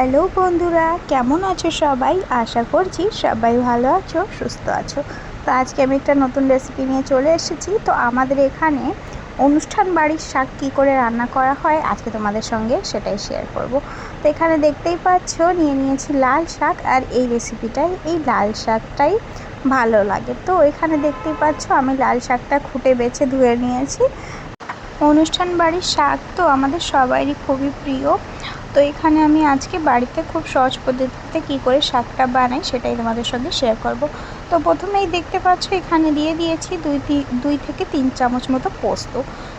Hello বন্ধুরা, কেমন আছো সবাই? আশা করছি সবাই ভালো আছো, সুস্থ আছো। তো আজকে আমি একটা নতুন রেসিপি নিয়ে চলে এসেছি। তো আমাদের এখানে অনুষ্ঠান বাড়ির শাক কী করে রান্না করা হয় আজকে তোমাদের সঙ্গে সেটাই শেয়ার করব। তো এখানে দেখতেই পাচ্ছ, নিয়ে নিয়েছি লাল শাক আর এই রেসিপিটাই এই লাল শাকটাই ভালো লাগে। তো এখানে দেখতেই পাচ্ছ, আমি লাল শাকটা খুঁটে বেছে ধুয়ে নিয়েছি। অনুষ্ঠান বাড়ির শাক তো আমাদের সবারই খুবই প্রিয়। তো এখানে আমি আজকে বাড়িতে খুব সহজ পদ্ধতিতে কী করে শাকটা বানাই সেটাই তোমাদের সঙ্গে শেয়ার করব। তো প্রথমেই দেখতে পাচ্ছ এখানে দিয়ে দিয়েছি দুই দুই থেকে তিন চামচ মতো পোস্ত।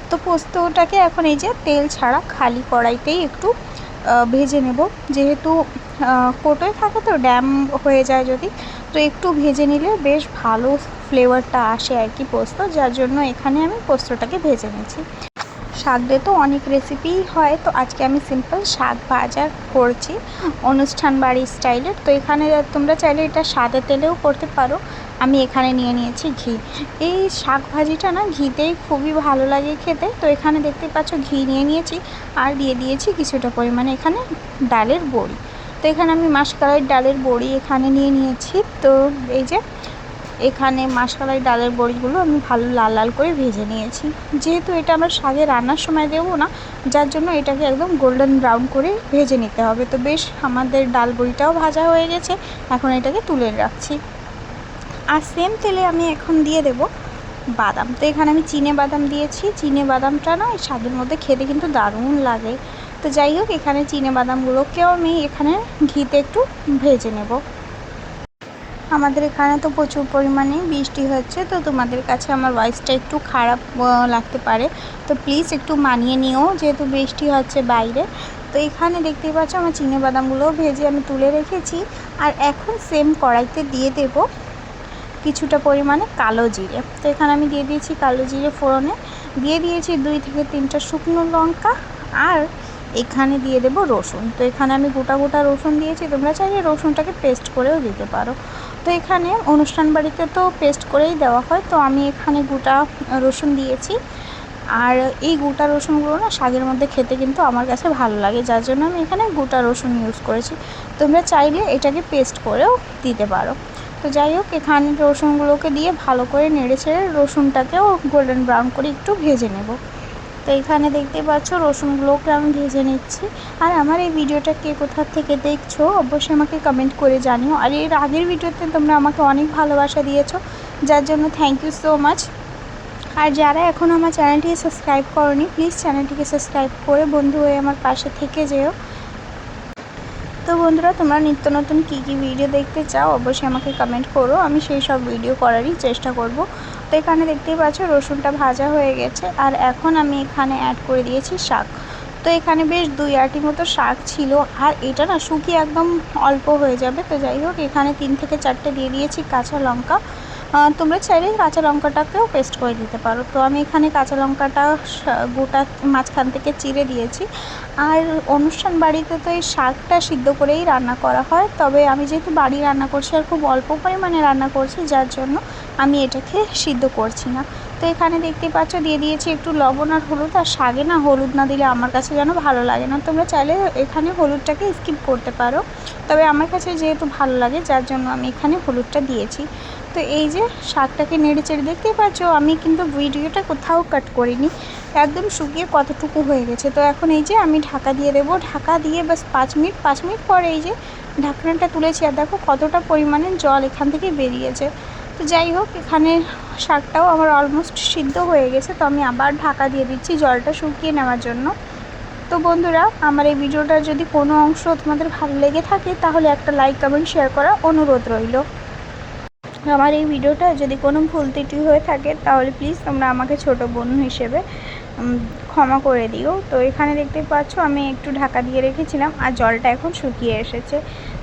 তো পোস্তটাকে এখন এই যে তেল ছাড়া খালি কড়াইতেই একটু ভেজে নেব। যেহেতু কোটোয় থাকে তো ড্যাম হয়ে যায় যদি, তো একটু ভেজে নিলে বেশ ভালো ফ্লেভারটা আসে আর কি পোস্ত, যার জন্য এখানে আমি পোস্তটাকে ভেজে নিয়েছি শাক দিয়ে তো অনেক রেসিপিই হয়। তো আজকে আমি সিম্পল শাক ভাজা করছি। অনুষ্ঠান বাড়ির স্টাইলের তো এখানে তোমরা চাইলে এটা সাদা তেলেও করতে পারো। আমি এখানে নিয়ে নিয়েছি ঘি। এই শাক ভাজিটা না ঘিতেই খুবই ভালো লাগে খেতে। তো এখানে দেখতে পাচ্ছ ঘি নিয়ে নিয়েছি আর দিয়ে দিয়েছি কিছুটা পরিমাণে এখানে ডালের বড়ি। তো এখানে আমি মাসকালাই ডালের বড়ি এখানে নিয়ে নিয়েছি। তো এই যে এখানে মাসকালাই ডালের বড়িগুলো আমি ভালো লাল লাল করে ভেজে নিয়েছি। যেহেতু এটা আমরা শাকে রান্নার সময় দেবো না, যার জন্য এটাকে একদম গোল্ডেন ব্রাউন করে ভেজে নিতে হবে। তো বেশ, আমাদের ডাল বড়িটাও ভাজা হয়ে গেছে, এখন এটাকে তুলে রাখছি। আর সেম তেলে আমি এখন দিয়ে দেব বাদাম। তো এখানে আমি চিনে বাদাম দিয়েছি। চিনে বাদামটা না স্বাদের মধ্যে খেতে কিন্তু দারুণ লাগে। তো যাই হোক, এখানে চিনে বাদামগুলোকেও আমি এখানে ঘিতে একটু ভেজে নেব। আমাদের এখানে তো প্রচুর পরিমাণে বৃষ্টি হচ্ছে, তো তোমাদের কাছে আমার ভয়েসটা একটু খারাপ লাগতে পারে। তো প্লিজ একটু মানিয়ে নিও, যেহেতু বৃষ্টি হচ্ছে বাইরে। তো এখানে দেখতেই পাচ্ছ আমার চিনে বাদামগুলোও ভেজে আমি তুলে রেখেছি। আর এখন সেম কড়াইতে দিয়ে দেব কিছুটা পরিমাণে কালো জিরে। তো এখানে আমি দিয়ে দিয়েছি কালো জিরে ফোড়নে। দিয়ে দিয়েছি দুই থেকে তিনটা শুকনো লঙ্কা। আর এখানে দিয়ে দেব রসুন। তো এখানে আমি গোটা গোটা রসুন দিয়েছি, তোমরা চাইলে রসুনটাকে পেস্ট করেও দিতে পারো। তো এখানে অনুষ্ঠান বাড়িতে তো পেস্ট করেই দেওয়া হয়, তো আমি এখানে গোটা রসুন দিয়েছি। আর এই গোটা রসুনগুলো না শাকের মধ্যে খেতে কিন্তু আমার কাছে ভালো লাগে, যার জন্য আমি এখানে গোটা রসুন ইউজ করেছি। তোমরা চাইলে এটাকে পেস্ট করেও দিতে পারো। তো যাই হোক, এখানে রসুনগুলোকে দিয়ে ভালো করে নেড়ে ছেড়ে রসুনটাকেও গোল্ডেন ব্রাউন করে একটু ভেজে নেব। তো এখানে দেখতে পাচ্ছ রসুনগুলোকে আমি ভেজে নিচ্ছি। আর আমার এই ভিডিওটা কে কোথা থেকে দেখছ, অবশ্যই আমাকে কমেন্ট করে জানিও। আর এর আগের ভিডিওতে তোমরা আমাকে অনেক ভালোবাসা দিয়েছ, যার জন্য থ্যাংক ইউ সো মাচ আর যারা এখনও আমার চ্যানেলটিকে সাবস্ক্রাইব করনি প্লিজ চ্যানেলটিকে সাবস্ক্রাইব করে বন্ধু হয়ে আমার পাশে থেকে যেও। তো বন্ধুরা, তোমরা নিত্য নতুন কী কী ভিডিও দেখতে চাও, অবশ্যই আমাকে কমেন্ট করো। আমি সেই সব ভিডিও করারই চেষ্টা করব। তো এখানে দেখতেই পাচ্ছ, রসুনটা ভাজা হয়ে গেছে। আর এখন আমি এখানে অ্যাড করে দিয়েছি শাক। তো এখানে বেশ দুই আটি মতো শাক ছিল। আর এটা না শুকিয়ে একদম অল্প হয়ে যাবে। তো যাই হোক, এখানে তিন থেকে চারটে দিয়ে দিয়েছি কাঁচা লঙ্কা। তোমরা চাইলে কাঁচা লঙ্কাটাকেও পেস্ট করে দিতে পারো। তো আমি এখানে কাঁচা লঙ্কাটা গোটা মাঝখান থেকে চিড়ে দিয়েছি। আর অনুষ্ঠান বাড়িতে তো এই শাকটা সিদ্ধ করেই রান্না করা হয়। তবে আমি যেহেতু বাড়ি রান্না করছি আর খুব অল্প পরিমাণে রান্না করছি, যার জন্য আমি এটাকে সিদ্ধ করছি না। তো এখানে দেখতেই পাচ্ছ, দিয়ে দিয়েছি একটু লবণ আর হলুদ। আর শাগে না হলুদ না দিলে আমার কাছে যেন ভালো লাগে না। তোমরা চাইলে এখানে হলুদটাকে স্কিপ করতে পারো। তবে আমার কাছে যেহেতু ভালো লাগে, যার জন্য আমি এখানে হলুদটা দিয়েছি। তো এই যে শাকটাকে নেড়ে চেড়ে দেখতেই পাচ্ছ, আমি কিন্তু ভিডিওটা কোথাও কাট করিনি। একদম শুকিয়ে কতটুকু হয়ে গেছে। তো এখন এই যে আমি ঢাকা দিয়ে দেবো। ঢাকা দিয়ে বাস পাঁচ মিনিট পাঁচ মিনিট পরে এই যে ঢাকনাটা তুলেছি। আর দেখো কতটা পরিমাণে জল এখান থেকে বেরিয়েছে। তো যাই হোক, এখানে শাকটাও আমার অলমোস্ট সিদ্ধ হয়ে গেছে। তো আমি আবার ঢাকা দিয়ে দিচ্ছি জলটা শুকিয়ে নেওয়ার জন্য। তো বন্ধুরা, আমার এই ভিডিওটার যদি কোনো অংশ তোমাদের ভালো লেগে থাকে, তাহলে একটা লাইক কমেন্ট শেয়ার করা অনুরোধ রইল। আমার এই ভিডিওটা যদি কোনো ভুল ত্রুটি হয়ে থাকে, তাহলে প্লিজ তোমরা আমাকে ছোট বোন হিসেবে ক্ষমা করে দিও। তো এখানে দেখতে পাচ্ছ, আমি একটু ঢাকা দিয়ে রেখেছিলাম, আর জলটা এখন শুকিয়ে এসেছে।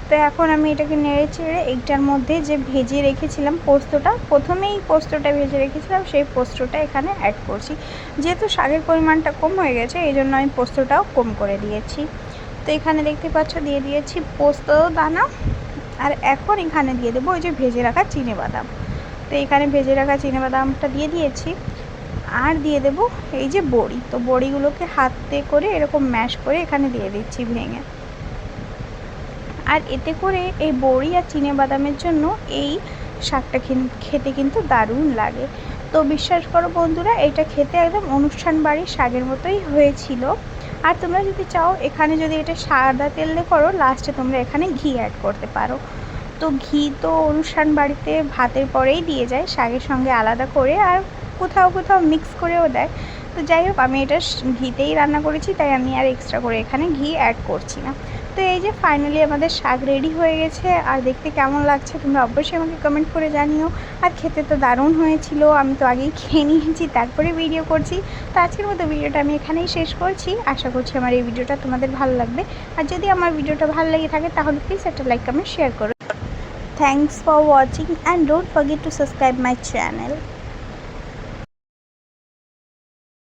তো এখন আমি এটাকে নেড়ে চেড়ে এইটার মধ্যে যে ভেজে রেখেছিলাম পোস্তটা, প্রথমেই পোস্তটা ভেজে রেখেছিলাম, সেই পোস্তটা এখানে অ্যাড করছি। যেহেতু শাকের পরিমাণটা কম হয়ে গেছে, এই জন্য আমি পোস্তটাও কম করে দিয়েছি। তো এখানে দেখতে পাচ্ছ, দিয়ে দিয়েছি পোস্ত দানা, আর এখন এখানে দিয়ে দেবো ওই যে ভেজে রাখা চিনে বাদাম। তো এখানে ভেজে রাখা চিনে বাদামটা দিয়ে দিয়েছি। আর দিয়ে দেব এই যে বড়ি, তো বড়িগুলোকে হাতে করে এরকম ম্যাশ করে এখানে দিয়ে দিচ্ছি ভেঙে। আর এতে করে এই বড়ি আর চিনে বাদামের জন্য এই শাকটা খেতে কিন্তু দারুণ লাগে। তো বিশ্বাস করো বন্ধুরা, এটা খেতে একদম অনুষ্ঠান বাড়ির শাকের মতোই হয়েছিল। আর তোমরা যদি চাও, এখানে যদি এটা সাদা তেল দিয়ে করো লাস্টে তোমরা এখানে ঘি অ্যাড করতে পারো। তো ঘি তো অনুষ্ঠান বাড়িতে ভাতের পরেই দিয়ে যায়, শাকের সঙ্গে আলাদা করে আর কোথাও কোথাও মিক্স করেও দেয়। তো যাই হোক, আমি এটা ঘিতেই রান্না করেছি, তাই আমি আর এক্সট্রা করে এখানে ঘি অ্যাড করছি না। তো এই যে ফাইনালি আমাদের শাক রেডি হয়ে গেছে, আর দেখতে কেমন লাগছে তোমরা অবশ্যই আমাকে কমেন্ট করে জানিও। আর খেতে তো দারুণ হয়েছিল, আমি তো আগেই খেয়ে নিয়েছি, তারপরে ভিডিও করছি। তো আজকের মতো ভিডিওটা আমি এখানেই শেষ করছি। আশা করছি আমার এই ভিডিওটা তোমাদের ভালো লাগবে। আর যদি আমার ভিডিওটা ভালো লেগে থাকে, তাহলে প্লিজ একটা লাইক কমেন্ট শেয়ার করো। Thanks for watching and don't forget to subscribe my channel